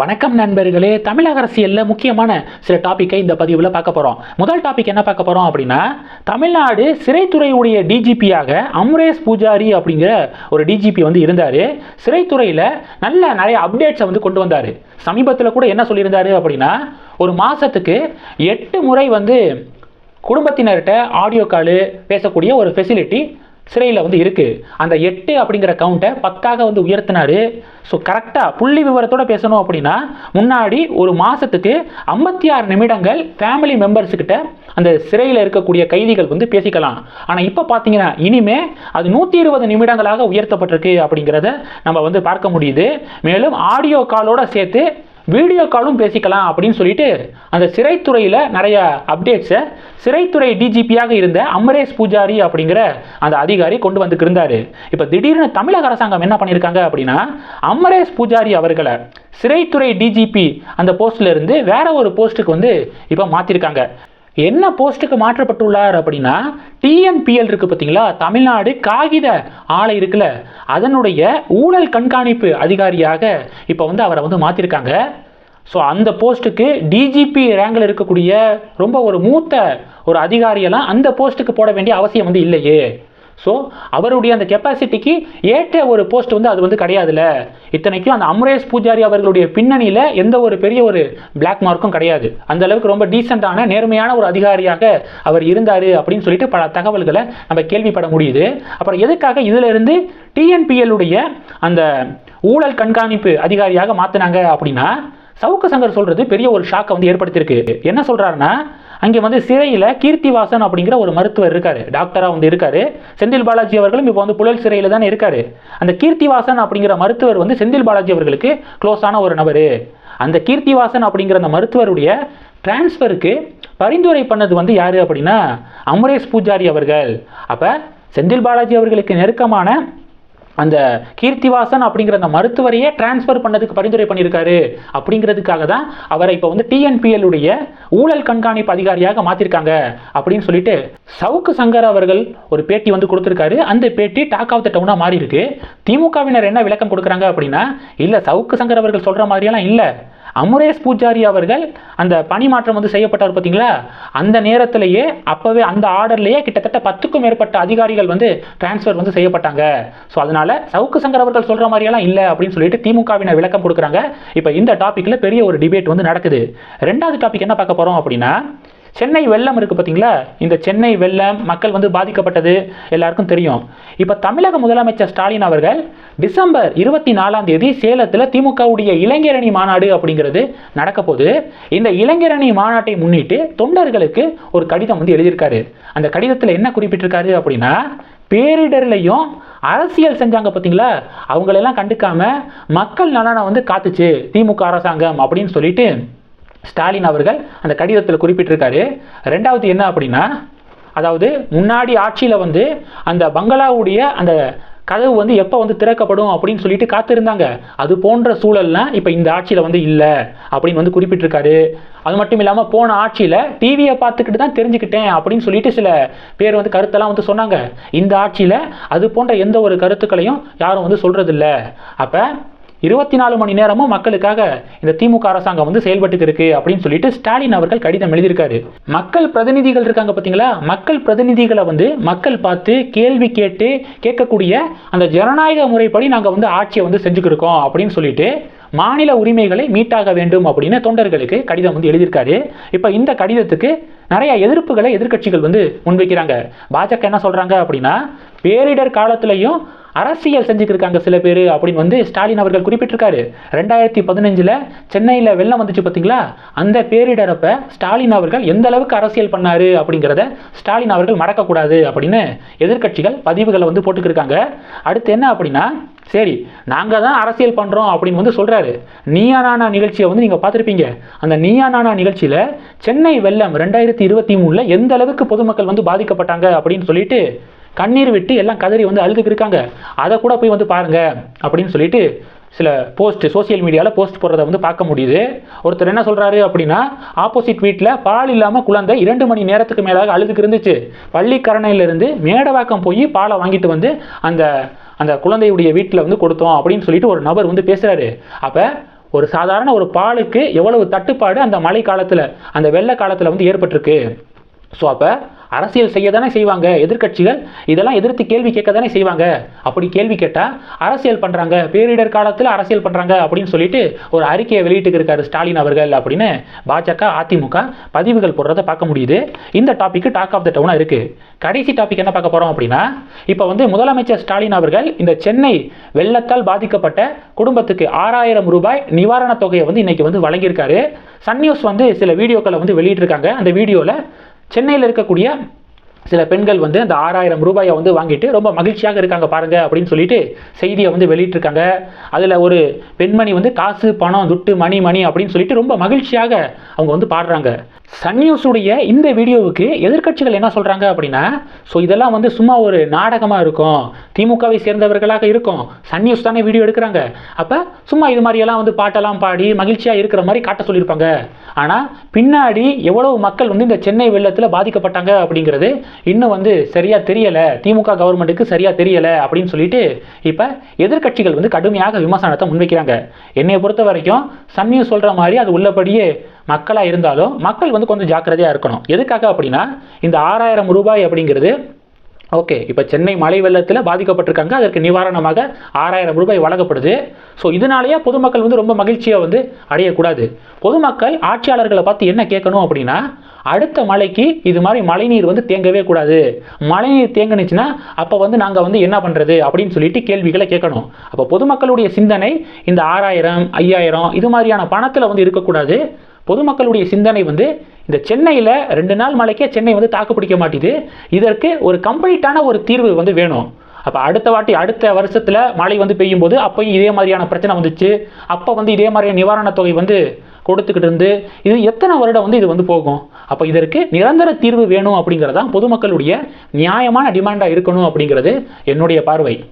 வணக்கம் நண்பர்களே. தமிழக அரசியலில் முக்கியமான சில டாப்பிக்கை இந்த பதிவில் பார்க்க போகிறோம் முதல் டாபிக் என்ன பார்க்க போகிறோம் அப்படின்னா தமிழ்நாடு சிறைத்துறையுடைய டிஜிபியாக அம்ரேஷ் பூஜாரி அப்படிங்கிற ஒரு டிஜிபி வந்து இருந்தார். சிறைத்துறையில் நல்ல நிறைய அப்டேட்ஸை வந்து கொண்டு வந்தார். சமீபத்தில் கூட என்ன சொல்லியிருந்தாரு அப்படின்னா ஒரு மாதத்துக்கு எட்டு முறை வந்து குடும்பத்தினர்கிட்ட ஆடியோ காலு பேசக்கூடிய ஒரு ஃபெசிலிட்டி சிறையில் வந்து இருக்குது அந்த எட்டு அப்படிங்கிற கவுண்ட்டை பத்தாக வந்து உயர்த்தினாரு. ஸோ கரெக்டாக புள்ளி விவரத்தோடு பேசணும் அப்படின்னா முன்னாடி ஒரு மாதத்துக்கு ஐம்பத்தி ஆறு நிமிடங்கள் ஃபேமிலி மெம்பர்ஸுக்கிட்ட அந்த சிறையில் இருக்கக்கூடிய கைதிகள் வந்து பேசிக்கலாம். ஆனால் இப்போ பார்த்தீங்கன்னா இனிமே அது நூற்றி இருபது நிமிடங்களாக உயர்த்தப்பட்டிருக்கு அப்படிங்கிறத நம்ம வந்து பார்க்க முடியுது. மேலும் ஆடியோ காலோட சேர்த்து வீடியோ காலும் பேசிக்கலாம் அப்படின்னு சொல்லிட்டு அந்த சிறைத்துறையில் நிறைய அப்டேட்ஸை சிறைத்துறை டிஜிபியாக இருந்த அமரேஷ் பூஜாரி அப்படிங்கிற அந்த அதிகாரி கொண்டு வந்துட்டு இருந்தாரு. இப்போ திடீர்னு தமிழக அரசாங்கம் என்ன பண்ணியிருக்காங்க அப்படின்னா அமரேஷ் பூஜாரி அவர்களை சிறைத்துறை டிஜிபி அந்த போஸ்ட்ல இருந்து வேற ஒரு போஸ்ட்டுக்கு வந்து இப்போ மாற்றிருக்காங்க என்ன போஸ்ட்டுக்கு மாற்றப்பட்டுள்ளார் அப்படின்னா டிஎன்பிஎல் இருக்குது பார்த்தீங்களா? தமிழ்நாடு காகித ஆலை இருக்குல்ல அதனுடைய ஊழல் கண்காணிப்பு அதிகாரியாக இப்போ வந்து அவரை வந்து மாற்றிருக்காங்க ஸோ அந்த போஸ்ட்டுக்கு டிஜிபி ரேங்கில் இருக்கக்கூடிய ரொம்ப ஒரு மூத்த ஒரு அதிகாரியெல்லாம் அந்த போஸ்ட்டுக்கு போட வேண்டிய அவசியம் வந்து இல்லையே. ஸோ அவருடைய அந்த கெப்பாசிட்டிக்கு ஏற்ற ஒரு போஸ்ட் வந்து அது வந்து கிடையாதுல்ல இத்தனைக்கும் அந்த அமரேஷ் பூஜாரி அவர்களுடைய பின்னணியில் எந்த ஒரு பெரிய ஒரு பிளாக் மார்க்கும் கிடையாது. அந்த அளவுக்கு ரொம்ப டீசெண்டான நேர்மையான ஒரு அதிகாரியாக அவர் இருந்தார் அப்படின்னு சொல்லிட்டு பல தகவல்களை நம்ம கேள்விப்பட முடியுது. அப்புறம் எதுக்காக இதிலிருந்து டிஎன்பிஎல்லுடைய அந்த ஊழல் கண்காணிப்பு அதிகாரியாக மாற்றினாங்க அப்படின்னா சவுக்கு சங்கர் சொல்கிறது பெரிய ஒரு ஷாக்கை வந்து ஏற்படுத்தியிருக்கு. என்ன சொல்கிறாருன்னா அங்கே வந்து சிறையில் கீர்த்திவாசன் அப்படிங்கிற ஒரு மருத்துவர் இருக்கார் டாக்டராக வந்து இருக்கார். செந்தில் பாலாஜி அவர்களும் இப்போ வந்து புழல் சிறையில் தானே இருக்கார். அந்த கீர்த்திவாசன் அப்படிங்கிற மருத்துவர் வந்து செந்தில் பாலாஜி அவர்களுக்கு க்ளோஸான ஒரு நபர். அந்த கீர்த்திவாசன் அப்படிங்கிற அந்த மருத்துவருடைய டிரான்ஸ்ஃபருக்கு பரிந்துரை பண்ணது வந்து யார் அப்படின்னா அமரேஷ் பூஜாரி அவர்கள். அப்போ செந்தில் பாலாஜி அவர்களுக்கு நெருக்கமான அந்த கீர்த்திவாசன் அப்படிங்கிற அந்த மருத்துவரையே டிரான்ஸ்ஃபர் பண்ணதுக்கு பரிந்துரை பண்ணியிருக்காரு அப்படிங்கிறதுக்காக தான் அவரை இப்போ வந்து டிஎன்பிஎல்லுடைய ஊழல் கண்காணிப்பு அதிகாரியாக மாற்றிருக்காங்க அப்படின்னு சொல்லிட்டு சவுக்கு சங்கர் அவர்கள் ஒரு பேட்டி வந்து கொடுத்துருக்காரு. அந்த பேட்டி டாக் ஆஃப் த டவுனாக மாறி இருக்கு திமுகவினர் என்ன விளக்கம் கொடுக்குறாங்க அப்படின்னா இல்லை சவுக்கு சங்கர் அவர்கள் சொல்கிற மாதிரியெல்லாம் இல்லை. அமுரேஷ் பூஜாரி அவர்கள் அந்த பணி மாற்றம் வந்து செய்யப்பட்டார் பார்த்தீங்களா? அந்த நேரத்திலேயே அப்போவே அந்த ஆர்டர்லேயே கிட்டத்தட்ட பத்துக்கும் மேற்பட்ட அதிகாரிகள் வந்து டிரான்ஸ்ஃபர் வந்து செய்யப்பட்டாங்க. ஸோ அதனால சவுக்கு சங்கர் அவர்கள் சொல்கிற மாதிரியெல்லாம் இல்லை அப்படின்னு சொல்லிட்டு திமுகவினர் விளக்கம் கொடுக்குறாங்க. இப்போ இந்த டாப்பிக்கில் பெரிய ஒரு டிபேட் வந்து நடக்குது. ரெண்டாவது டாபிக் என்ன பார்க்க போகிறோம் அப்படின்னா சென்னை வெள்ளம் இருக்குது பார்த்தீங்களா இந்த சென்னை வெள்ளம் மக்கள் வந்து பாதிக்கப்பட்டது எல்லாருக்கும் தெரியும். இப்போ தமிழக முதலமைச்சர் ஸ்டாலின் அவர்கள் டிசம்பர் இருபத்தி நாலாம் தேதி சேலத்தில் திமுகவுடைய இளைஞரணி மாநாடு அப்படிங்கிறது நடக்க போது இந்த இளைஞரணி மாநாட்டை முன்னிட்டு தொண்டர்களுக்கு ஒரு கடிதம் வந்து எழுதியிருக்காரு. அந்த கடிதத்தில் என்ன குறிப்பிட்டிருக்காரு அப்படின்னா பேரிடர்லையும் அரசியல் செஞ்சாங்க பார்த்தீங்களா அவங்களெல்லாம் கண்டுக்காம மக்கள் நலனை வந்து காத்துச்சு திமுக அரசாங்கம் அப்படின்னு சொல்லிட்டு ஸ்டாலின் அவர்கள் அந்த கடிதத்தில் குறிப்பிட்டிருக்காரு. ரெண்டாவது என்ன அப்படின்னா அதாவது முன்னாடி ஆட்சியில் வந்து அந்த பங்களாவுடைய அந்த கதவு வந்து எப்போ வந்து திறக்கப்படும் அப்படின்னு சொல்லிட்டு காத்திருந்தாங்க. அது போன்ற சூழல்லாம் இப்போ இந்த ஆட்சியில் வந்து இல்லை அப்படின்னு வந்து குறிப்பிட்டிருக்காரு. அது மட்டும் இல்லாமல் போன ஆட்சியில் டிவியை பார்த்துக்கிட்டு தான் தெரிஞ்சுக்கிட்டேன் அப்படின்னு சொல்லிட்டு சில பேர் வந்து கருத்தெல்லாம் வந்து சொன்னாங்க. இந்த ஆட்சியில் அது போன்ற எந்த ஒரு கருத்துக்களையும் யாரும் வந்து சொல்கிறதில்ல அப்போ இருபத்தி நாலு மணி நேரமும் மக்களுக்காக இந்த திமுக அரசாங்கம் வந்து செயல்பட்டு இருக்கு அப்படின்னு சொல்லிட்டு ஸ்டாலின் அவர்கள் கடிதம் எழுதியிருக்காரு. மக்கள் பிரதிநிதிகள் இருக்காங்க பார்த்தீங்களா மக்கள் பிரதிநிதிகளை வந்து மக்கள் பார்த்து கேள்வி கேட்டு கேட்கக்கூடிய அந்த ஜனநாயக முறைப்படி நாங்கள் வந்து ஆட்சியை வந்து செஞ்சுக்கிருக்கோம் அப்படின்னு சொல்லிட்டு மாநில உரிமைகளை மீட்டாக வேண்டும் அப்படின்னு தொண்டர்களுக்கு கடிதம் வந்து எழுதியிருக்காரு. இப்போ இந்த கடிதத்துக்கு நிறைய எதிர்ப்புகளை எதிர்க்கட்சிகள் வந்து முன்வைக்கிறாங்க. பாஜக என்ன சொல்றாங்க அப்படின்னா பேரிடர் காலத்திலையும் அரசியல் செஞ்சுக்கிருக்காங்க சில பேர் அப்படின்னு வந்து ஸ்டாலின் அவர்கள் குறிப்பிட்டிருக்காரு. ரெண்டாயிரத்தி பதினஞ்சில் சென்னையில் வெள்ளம் வந்துச்சு பார்த்தீங்களா அந்த பேரிடரப்ப ஸ்டாலின் அவர்கள் எந்த அளவுக்கு அரசியல் பண்ணாரு அப்படிங்கிறத ஸ்டாலின் அவர்கள் மறக்கக்கூடாது அப்படின்னு எதிர்க்கட்சிகள் பதிவுகளை வந்து போட்டுக்கிருக்காங்க. அடுத்து என்ன அப்படின்னா சரி நாங்கள் தான் அரசியல் பண்ணுறோம் அப்படின்னு வந்து சொல்கிறாரு நீயா நானா நிகழ்ச்சியை வந்து நீங்கள் பார்த்துருப்பீங்க. அந்த நீயா நானா நிகழ்ச்சியில் சென்னை வெள்ளம் ரெண்டாயிரத்தி இருபத்தி மூணில் எந்த அளவுக்கு பொதுமக்கள் வந்து பாதிக்கப்பட்டாங்க அப்படின்னு சொல்லிட்டு கண்ணீர் விட்டு எல்லாம் கதறி வந்து அழுதுக்கு இருக்காங்க. அதை கூட போய் வந்து பாருங்க அப்படின்னு சொல்லிட்டு சில போஸ்ட் சோஷியல் மீடியாவில் போஸ்ட் போடுறத வந்து பார்க்க முடியுது. ஒருத்தர் என்ன சொல்கிறாரு அப்படின்னா ஆப்போசிட் வீட்டில் பால் இல்லாமல் குழந்தை இரண்டு மணி நேரத்துக்கு மேலாக அழுதுக்கு இருந்துச்சு. பள்ளிக்கரணையிலிருந்து மேடவாக்கம் போய் பாலை வாங்கிட்டு வந்து அந்த அந்த குழந்தையுடைய வீட்டில் வந்து கொடுத்தோம் அப்படின்னு சொல்லிட்டு ஒரு நபர் வந்து பேசுகிறாரு அப்போ ஒரு சாதாரண ஒரு பாலுக்கு எவ்வளவு தட்டுப்பாடு அந்த மழை காலத்தில் அந்த வெள்ள காலத்தில் வந்து ஏற்பட்டிருக்கு. ஸோ அப்போ அரசியல் செய்ய தானே செய்வாங்க? எதிர்க்கட்சிகள் இதெல்லாம் எதிர்த்து கேள்வி கேட்க தானே செய்வாங்க? அப்படி கேள்வி கேட்டால் அரசியல் பண்ணுறாங்க பேரிடர் காலத்தில் அரசியல் பண்ணுறாங்க அப்படின்னு சொல்லிட்டு ஒரு அறிக்கையை வெளியிட்டு இருக்காரு ஸ்டாலின் அவர்கள் அப்படின்னு பாஜக அதிமுக பதிவுகள் போடுறத பார்க்க முடியுது. இந்த டாபிக் டாக் ஆஃப் த டவுனாக இருக்குது கடைசி டாபிக் என்ன பார்க்க போகிறோம் அப்படின்னா இப்போ வந்து முதலமைச்சர் ஸ்டாலின் அவர்கள் இந்த சென்னை வெள்ளத்தால் பாதிக்கப்பட்ட குடும்பத்துக்கு ஆறாயிரம் ரூபாய் நிவாரணத் தொகையை வந்து இன்னைக்கு வந்து வழங்கியிருக்காரு. சன் நியூஸ் வந்து சில வீடியோக்களை வந்து வெளியிட்டிருக்காங்க. அந்த வீடியோவில் சென்னையில் இருக்கக்கூடிய சில பெண்கள் வந்து அந்த ஆறாயிரம் ரூபாயை வந்து வாங்கிட்டு ரொம்ப மகிழ்ச்சியாக இருக்காங்க பாருங்க அப்படின்னு சொல்லிட்டு செய்தியை வந்து வெளியிட்டிருக்காங்க. அதில் ஒரு பெண்மணி வந்து காசு பணம் துட்டு மணி மணி அப்படின்னு சொல்லிட்டு ரொம்ப மகிழ்ச்சியாக அவங்க வந்து பாடுறாங்க. சன் நியூஸுடைய இந்த வீடியோவுக்கு எதிர்க்கட்சிகள் என்ன சொல்கிறாங்க அப்படின்னா ஸோ இதெல்லாம் வந்து சும்மா ஒரு நாடகமாக இருக்கும். திமுகவை சேர்ந்தவர்களாக இருக்கும். சன் நியூஸ் தானே வீடியோ எடுக்கிறாங்க. அப்போ சும்மா இது மாதிரியெல்லாம் வந்து பாட்டெல்லாம் பாடி மகிழ்ச்சியாக இருக்கிற மாதிரி காட்ட சொல்லியிருப்பாங்க. ஆனால் பின்னாடி எவ்வளவு மக்கள் வந்து இந்த சென்னை வெள்ளத்தில் பாதிக்கப்பட்டாங்க அப்படிங்கிறது இன்னும் வந்து சரியாக தெரியலை திமுக கவர்மெண்ட்டுக்கு சரியாக தெரியலை அப்படின்னு சொல்லிட்டு இப்போ எதிர்க்கட்சிகள் வந்து கடுமையாக விமர்சனத்தை முன்வைக்கிறாங்க. என்னையை பொறுத்த வரைக்கும் சன் நியூஸ் சொல்கிற மாதிரி அது உள்ளபடியே மக்களாக இருந்தாலும் மக்கள் வந்து கொஞ்சம் ஜாக்கிரதையாக இருக்கணும். எதுக்காக அப்படின்னா இந்த ஆறாயிரம் ரூபாய் அப்படிங்கிறது ஓகே இப்போ சென்னை மழை வெள்ளத்தில் பாதிக்கப்பட்டிருக்காங்க. அதற்கு நிவாரணமாக ஆறாயிரம் ரூபாய் வழங்கப்படுது. ஸோ இதனாலேயே பொதுமக்கள் வந்து ரொம்ப மகிழ்ச்சியாக வந்து அடையக்கூடாது. பொதுமக்கள் ஆட்சியாளர்களை பார்த்து என்ன கேட்கணும் அப்படின்னா அடுத்த மழைக்கு இது மாதிரி மழைநீர் வந்து தேங்கவே கூடாது. மழைநீர் தேங்கினுச்சுன்னா அப்போ வந்து நாங்கள் வந்து என்ன பண்ணுறது அப்படின்னு சொல்லிட்டு கேள்விகளை கேட்கணும். அப்போ பொதுமக்களுடைய சிந்தனை இந்த ஆறாயிரம் ஐயாயிரம் இது மாதிரியான பணத்தில் வந்து இருக்கக்கூடாது. பொதுமக்களுடைய சிந்தனை வந்து இந்த சென்னையில் ரெண்டு நாள் மழைக்கே சென்னை வந்து தாக்கு பிடிக்க மாட்டேது. இதற்கு ஒரு கம்ப்ளீட்டான ஒரு தீர்வு வந்து வேணும். அப்போ அடுத்த வாட்டி அடுத்த வருஷத்தில் மழை வந்து பெய்யும் போது அப்போயும் இதே மாதிரியான பிரச்சனை வந்துச்சு. அப்போ வந்து இதே மாதிரியான நிவாரணத் தொகை வந்து கொடுத்துக்கிட்டு இருந்து இது எத்தனை வருடம் வந்து இது வந்து போகும்? அப்போ இதற்கு நிரந்தர தீர்வு வேணும் அப்படிங்கிறதான் பொதுமக்களுடைய நியாயமான டிமாண்டாக இருக்கணும் அப்படிங்கிறது என்னுடைய பார்வை.